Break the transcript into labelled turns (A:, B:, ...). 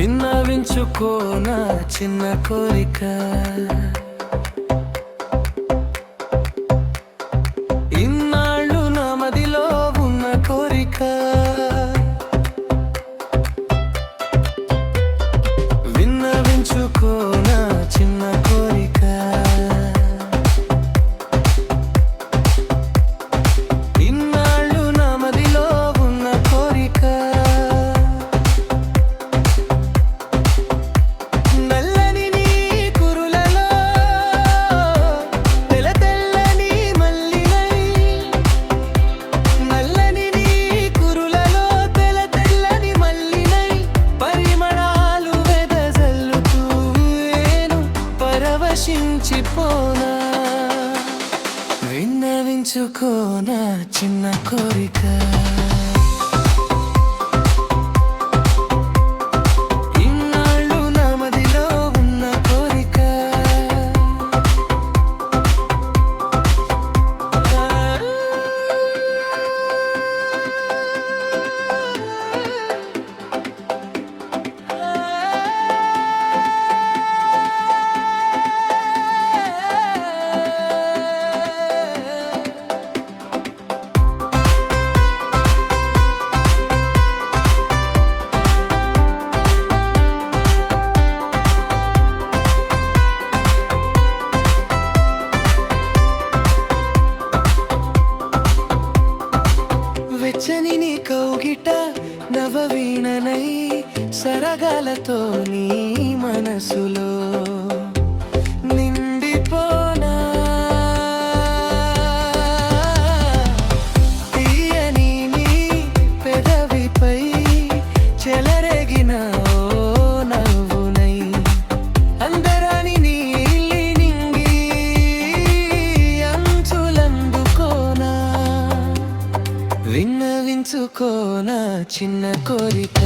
A: విన్నవించుకోన చిన్న కోరిక. పట్టించుకోనా చిన్న కోరిక. రెండవ వీణనై సరగలతో నీ మనసులో. కోరుకోనా చిన్న కోరిక.